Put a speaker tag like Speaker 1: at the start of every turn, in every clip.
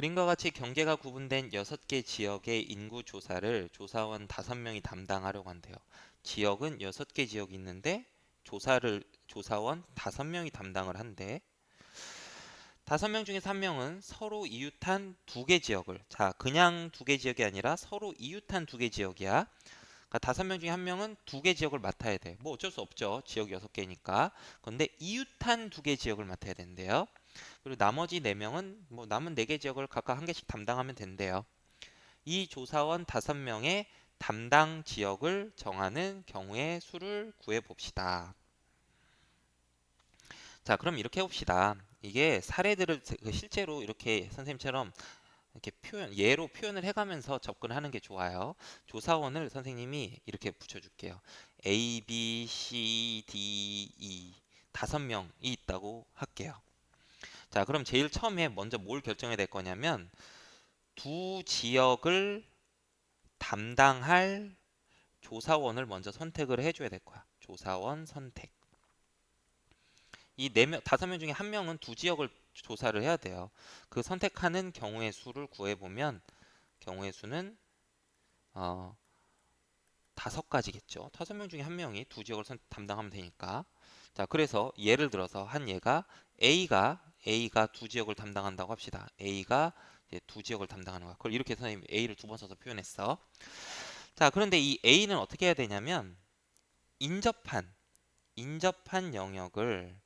Speaker 1: 그림과 같이 경계가 구분된 6개 지역의 인구 조사를 조사원 5명이 담당하려고 한대요. 지역은 6개 지역이 있는데 조사를 조사원 5명이 담당을 한대. 5명 중에서 1명은 서로 이웃한 두 개 지역을 자, 그냥 두 개 지역이 아니라 서로 이웃한 두 개 지역이야. 그러니까 다섯 명 중에 한 명은 두 개 지역을 맡아야 돼. 뭐 어쩔 수 없죠. 지역 여섯 개니까. 그런데 이웃한 두 개 지역을 맡아야 된대요. 그리고 나머지 네 명은 뭐 남은 네 개 지역을 각각 한 개씩 담당하면 된대요. 이 조사원 다섯 명의 담당 지역을 정하는 경우의 수를 구해 봅시다. 자, 그럼 이렇게 해 봅시다. 이게 사례들을 그 실제로 이렇게 선생님처럼 이렇게 표현, 예로 표현을 해가면서 접근하는 게 좋아요. 조사원을 선생님이 이렇게 붙여줄게요. A, B, C, D, E 다섯 명이 있다고 할게요. 자, 그럼 제일 처음에 먼저 뭘 결정해야 될 거냐면 두 지역을 담당할 조사원을 먼저 선택을 해줘야 될 거야. 조사원 선택. 이 네 명, 다섯 명 중에 한 명은 두 지역을 조사를 해야 돼요. 그 선택하는 경우의 수를 구해보면 경우의 수는 어, 다섯 가지겠죠. 다섯 명 중에 한 명이 두 지역을 선, 담당하면 되니까. 자, 그래서 예를 들어서 한 예가 A가 A가 두 지역을 담당한다고 합시다. A가 두 지역을 담당하는 거야. 그걸 이렇게 선생님 A를 두 번 써서 표현했어. 자, 그런데 이 A는 어떻게 해야 되냐면 인접한 인접한 영역을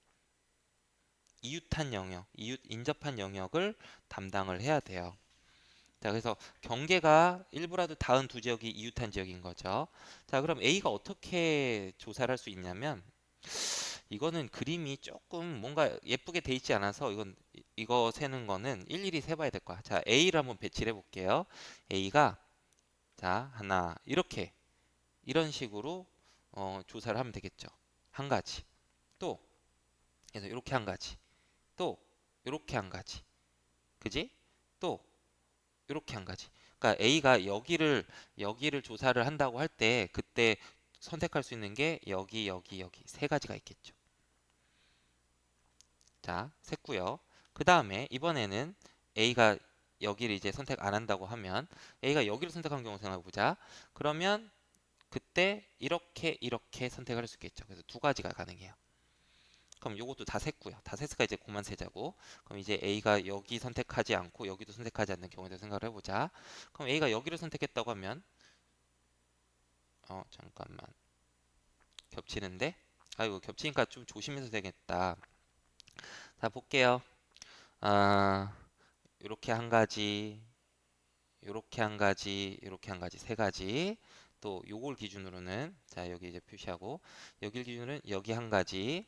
Speaker 1: 이웃한 영역, 이웃 인접한 영역을 담당을 해야 돼요. 자, 그래서 경계가 일부라도 닿은 두 지역이 이웃한 지역인 거죠. 자, 그럼 A가 어떻게 조사를 할 수 있냐면 이거는 그림이 조금 뭔가 예쁘게 돼 있지 않아서 이건 이거 세는 거는 일일이 세봐야 될 거야. 자, A를 한번 배치를 해볼게요. A가 자 하나 이렇게 이런 식으로 어, 조사를 하면 되겠죠. 한 가지 또 그래서 이렇게 한 가지 또 이렇게 한 가지 그지? 또 이렇게 한 가지. 그러니까 A가 여기를 여기를 조사를 한다고 할 때 그때 선택할 수 있는 게 여기 여기 여기 세 가지가 있겠죠. 자, 셌고요. 그 다음에 이번에는 A가 여기를 이제 선택 안 한다고 하면 A가 여기를 선택한 경우 생각해 보자. 그러면 그때 이렇게 이렇게 선택할 수 있겠죠. 그래서 두 가지가 가능해요. 그럼 요것도 다 셌고요. 다 셌으니까 이제 그만 세자고. 그럼 이제 A가 여기 선택하지 않고 여기도 선택하지 않는 경우에 대해 생각을 해보자. 그럼 A가 여기를 선택했다고 하면 어 잠깐만 겹치는데 아이고 겹치니까 좀 조심해서 되겠다. 자 볼게요. 아 이렇게 한 가지, 이렇게 한 가지, 이렇게 한 가지 세 가지. 또 요걸 기준으로는 자 여기 이제 표시하고 여길 기준으로는 여기 한 가지,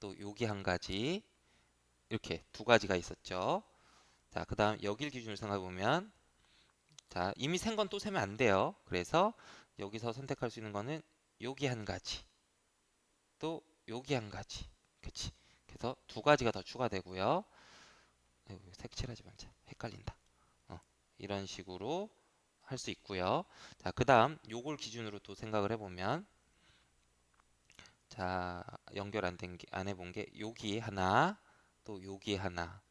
Speaker 1: 또 여기 한 가지 이렇게 두 가지가 있었죠. 자, 그 다음 여길 기준으로 생각해 보면 자, 이미 센 건 또 세면 안 돼요. 그래서 여기서 선택할 수 있는 거는 여기 한 가지 또 여기 한 가지 그치 그래서 두 가지가 더 추가되고요. 색칠하지 말자. 헷갈린다. 어, 이런 식으로 할 수 있고요. 자 그 다음 요걸 기준으로 또 생각을 해보면 자 연결 안 된 게 안 해본 게 여기 하나 또 여기 하나.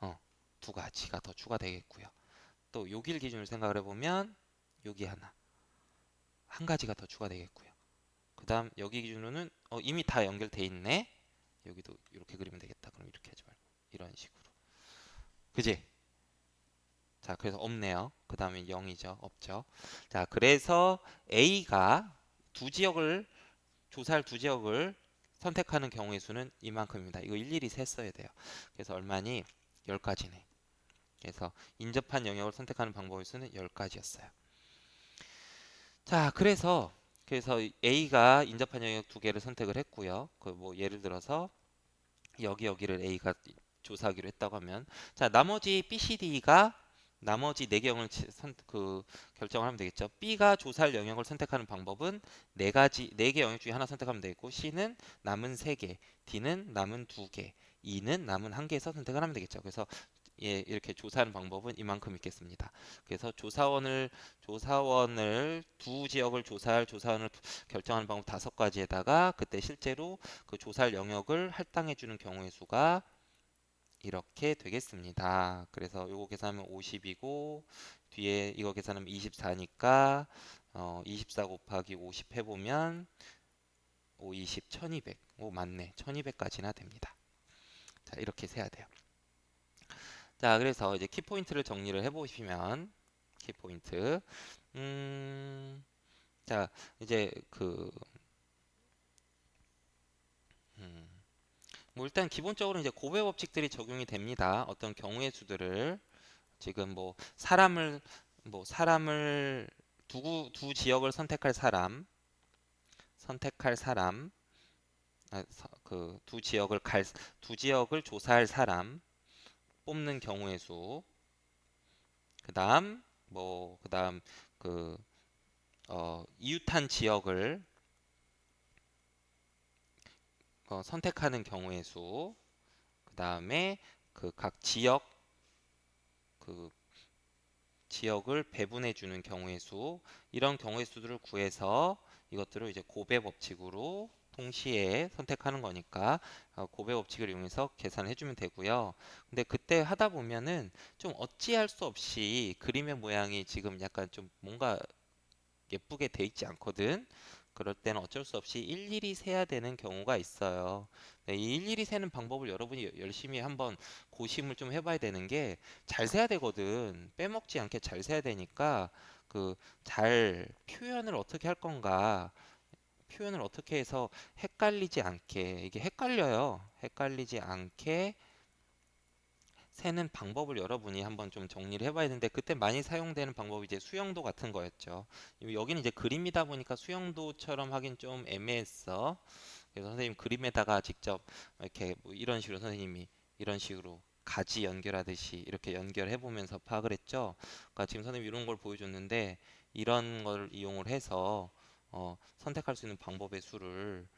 Speaker 1: 어, 두 가지가 더 추가되겠고요. 또 여길 기준으로 생각을 해보면 여기 하나. 한 가지가 더 추가되겠고요. 그 다음 여기 기준으로는 어, 이미 다 연결돼 있네. 여기도 이렇게 그리면 되겠다. 그럼 이렇게 하지 말고 이런 식으로. 그지? 자, 그래서 없네요. 그 다음에 0이죠. 없죠. 자, 그래서 A가 두 지역을 조사할 두 지역을 선택하는 경우의 수는 이만큼입니다. 이거 일일이 셌어야 돼요. 그래서 얼마니? 10가지네. 그래서 인접한 영역을 선택하는 방법의 수는 10가지였어요. 자, 그래서 그래서 A가 인접한 영역 두 개를 선택을 했고요. 그 뭐 예를 들어서 여기 여기를 A가 조사하기로 했다고 하면 자, 나머지 B, C, D가 나머지 네개 영역을 선, 그 결정을 하면 되겠죠. B가 조사할 영역을 선택하는 방법은 네 가지 네 개 영역 중에 하나 선택하면 되고 C는 남은 세 개, D는 남은 두 개, E는 남은 한 개에서 선택을 하면 되겠죠. 그래서 예, 이렇게 조사하는 방법은 이만큼 있겠습니다. 그래서 조사원을 조사원을 두 지역을 조사할 조사원을 결정하는 방법 다섯 가지에다가 그때 실제로 그 조사할 영역을 할당해 주는 경우의 수가 이렇게 되겠습니다. 그래서 요거 계산하면 50이고 뒤에 이거 계산하면 24니까 어, 24 곱하기 50 해보면 5, 20, 1200. 오 맞네. 1200까지나 됩니다. 자 이렇게 세야 돼요. 자 그래서 이제 키포인트를 정리를 해보시면 키포인트 음, 자 이제 그 음, 뭐 일단 기본적으로 이제 고배 법칙들이 적용이 됩니다. 어떤 경우의 수들을 지금 뭐 사람을 뭐 사람을 두, 두 지역을 선택할 사람 선택할 사람 아, 그두 지역을 갈 두 지역을 조사할 사람 뽑는 경우의 수. 그다음 뭐 그다음 그 어, 이웃한 지역을 어, 선택하는 경우의 수, 그 다음에 그 각 지역 그 지역을 배분해 주는 경우의 수, 이런 경우의 수들을 구해서 이것들을 이제 고배 법칙으로 동시에 선택하는 거니까 어, 고배 법칙을 이용해서 계산해 주면 되고요. 근데 그때 하다 보면은 좀 어찌할 수 없이 그림의 모양이 지금 약간 좀 뭔가 예쁘게 돼 있지 않거든. 그럴 때는 어쩔 수 없이 일일이 세야 되는 경우가 있어요. 네, 이 일일이 세는 방법을 여러분이 열심히 한번 고심을 좀 해봐야 되는 게 잘 세야 되거든. 빼먹지 않게 잘 세야 되니까 그 잘 표현을 어떻게 할 건가 표현을 어떻게 해서 헷갈리지 않게 이게 헷갈려요. 헷갈리지 않게 세는 방법을 여러분이 한번 좀 정리를 해봐야 되는데 그때 많이 사용되는 방법이 이제 수영도 같은 거였죠. 여기는 이제 그림이다 보니까 수영도처럼 하긴 좀 애매했어. 그래서 선생님 그림에다가 직접 이렇게 뭐 이런 식으로 선생님이 이런 식으로 가지 연결하듯이 이렇게 연결해 보면서 파악을 했죠. 그러니까 지금 선생님 이런 걸 보여줬는데 이런 걸 이용을 해서 어, 선택할 수 있는 방법의 수를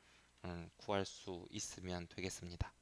Speaker 1: 음, 구할 수 있으면 되겠습니다.